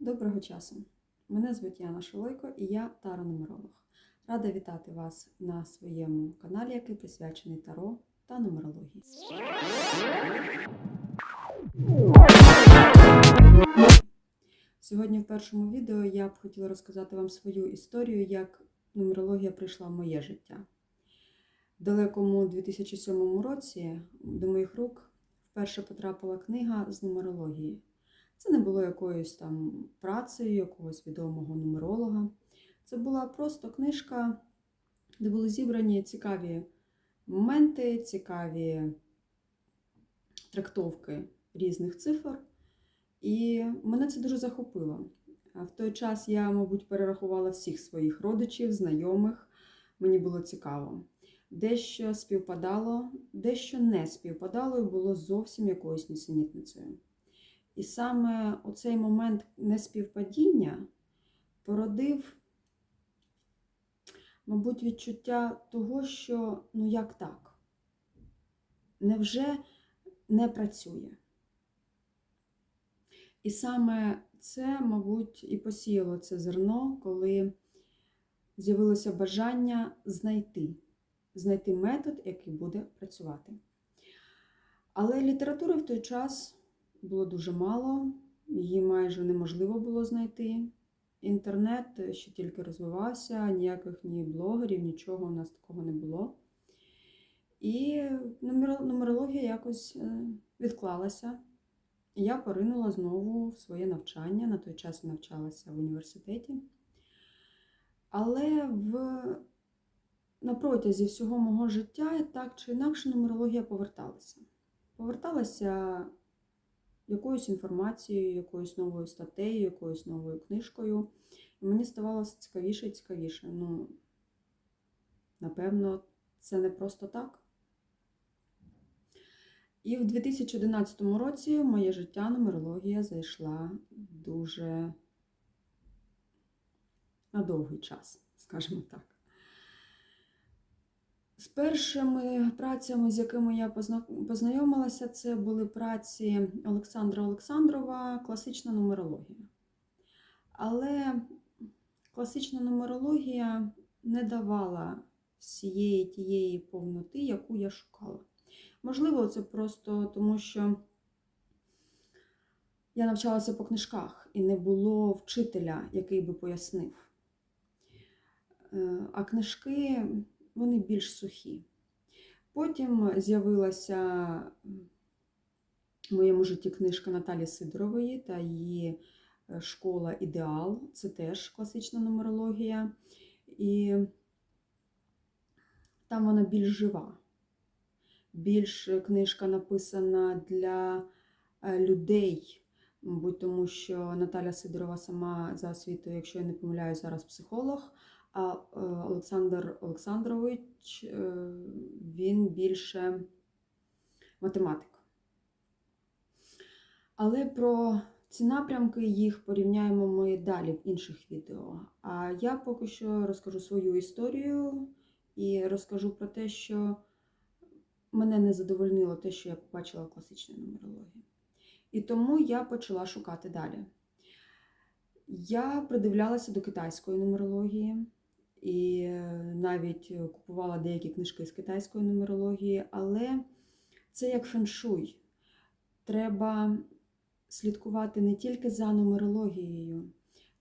Доброго часу! Мене звуть Яна Шолойко і я таро-нумеролог. Рада вітати вас на своєму каналі, який присвячений таро та нумерології. Сьогодні в першому відео я б хотіла розказати вам свою історію, як нумерологія прийшла в моє життя. В далекому 2007 році до моїх рук вперше потрапила книга з нумерології. Це не було якоюсь там працею якогось відомого нумеролога. Це була просто книжка, де були зібрані цікаві моменти, цікаві трактовки різних цифр. І мене це дуже захопило. В той час я, мабуть, перерахувала всіх своїх родичів, знайомих. Мені було цікаво. Дещо співпадало, дещо не співпадало і було зовсім якоюсь нісенітницею. І саме оцей момент неспівпадіння породив, мабуть, відчуття того, що ну як так? Невже не працює? І саме це, мабуть, і посіяло це зерно, коли з'явилося бажання знайти, знайти метод, який буде працювати. Але літератури в той час було дуже мало, її майже неможливо було знайти. Інтернет ще тільки розвивався, ніяких ні блогерів, нічого у нас такого не було. І нумерологія якось е, відклалася. Я поринула знову в своє навчання. На той час я навчалася в університеті. Але в... на протязі всього мого життя так чи інакше нумерологія поверталася. Поверталася якоюсь інформацією, якоюсь новою статтею, якоюсь новою книжкою. І мені ставалося цікавіше і цікавіше. Ну, напевно, це не просто так. І в 2011 році моє життя нумерологія зайшла дуже на довгий час, скажімо так. З першими працями, з якими я познайомилася, це були праці Олександра Олександрова, класична нумерологія. Але класична нумерологія не давала всієї тієї повноти, яку я шукала. Можливо, це просто тому, що я навчалася по книжках і не було вчителя, який би пояснив. Е, а книжки вони більш сухі. Потім з'явилася в моєму житті книжка Наталі Сидорової та її е, школа Ідеал. Це теж класична нумерологія. І там вона більш жива. Більш книжка написана для е, людей, мабуть, тому що Наталя Сидорова сама за освітою, якщо я не помиляю, зараз психолог. А е, Олександр Олександрович е, він більше математик. Але про ці напрямки їх порівняємо ми далі в інших відео. А я поки що розкажу свою історію і розкажу про те, що мене не задовольнило те, що я побачила в класичній нумерології. І тому я почала шукати далі. Я придивлялася до китайської нумерології і е, навіть купувала деякі книжки з китайської нумерології, але це як феншуй. Треба слідкувати не тільки за нумерологією,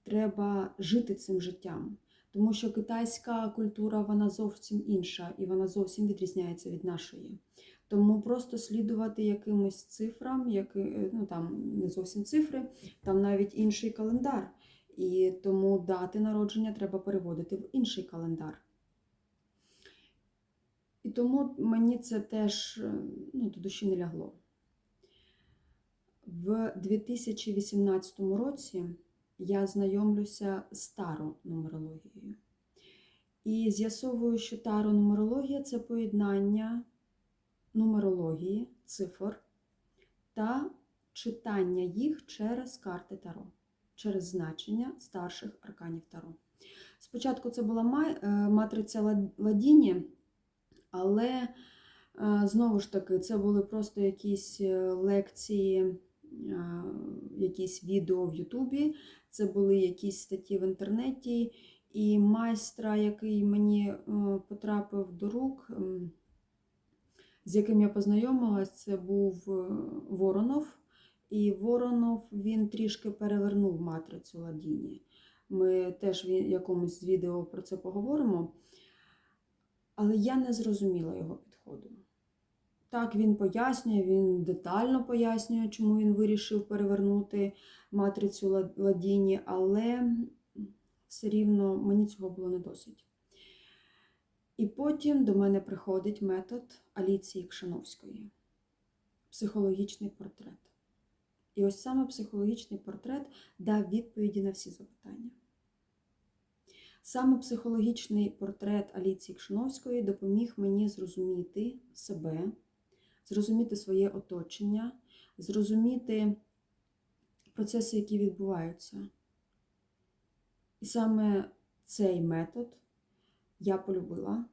треба жити цим життям. Тому що китайська культура вона зовсім інша і вона зовсім відрізняється від нашої. Тому просто слідувати якимось цифрам, які, е, ну там не зовсім цифри, там навіть інший календар. І тому дати народження треба переводити в інший календар. І тому мені це теж ну, до душі не лягло. В 2018 році я знайомлюся з таро-нумерологією. І з'ясовую, що таро-нумерологія це поєднання нумерології, цифр та читання їх через карти Таро через значення старших арканів Таро. Спочатку це була е, матриця Ладіні, але е, знову ж таки це були просто якісь е, лекції якісь відео в Ютубі, це були якісь статті в інтернеті, і майстра, який мені потрапив до рук, з яким я познайомилась, це був Воронов. І Воронов він трішки перевернув матрицю Ладіні. Ми теж в якомусь з відео про це поговоримо. Але я не зрозуміла його підходу. Так, він пояснює, він детально пояснює, чому він вирішив перевернути матрицю Ладіні, але все рівно мені цього було не досить. І потім до мене приходить метод Аліції Кшановської психологічний портрет. І ось саме психологічний портрет дав відповіді на всі запитання. Саме психологічний портрет Аліції Кшиновської допоміг мені зрозуміти себе, зрозуміти своє оточення, зрозуміти процеси, які відбуваються. І саме цей метод я полюбила.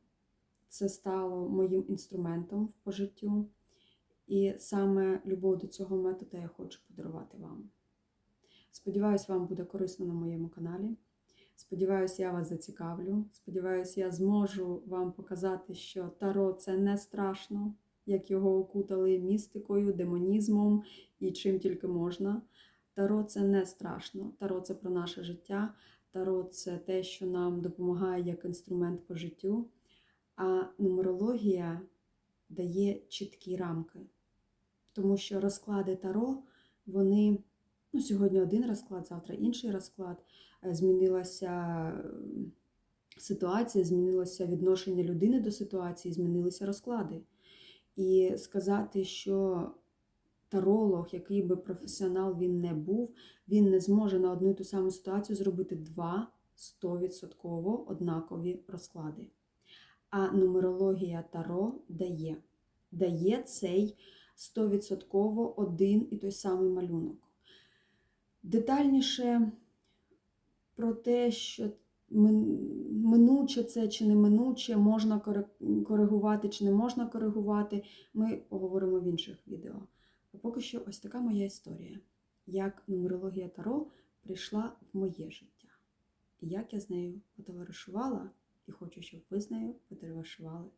Це стало моїм інструментом по життю. І саме любов до цього методу я хочу подарувати вам. Сподіваюсь, вам буде корисно на моєму каналі. Сподіваюсь, я вас зацікавлю. Сподіваюсь, я зможу вам показати, що Таро це не страшно, як його окутали містикою, демонізмом і чим тільки можна. Таро це не страшно. Таро це про наше життя. Таро це те, що нам допомагає як інструмент по життю. А нумерологія дає чіткі рамки. Тому що розклади Таро, вони ну, сьогодні один розклад, завтра інший розклад. Е, Змінилася ситуація, змінилося відношення людини до ситуації, змінилися розклади. І сказати, що таролог, який би професіонал він не був, він не зможе на одну і ту саму ситуацію зробити два 100% однакові розклади. А нумерологія Таро дає, дає цей 100% один і той самий малюнок. Детальніше про те, що минуче це чи не минуче, можна коригувати чи не можна коригувати, ми поговоримо в інших відео. А поки що ось така моя історія, як нумерологія Таро прийшла в моє життя. І як я з нею потоваришувала, і хочу, щоб ви з нею потоваришували.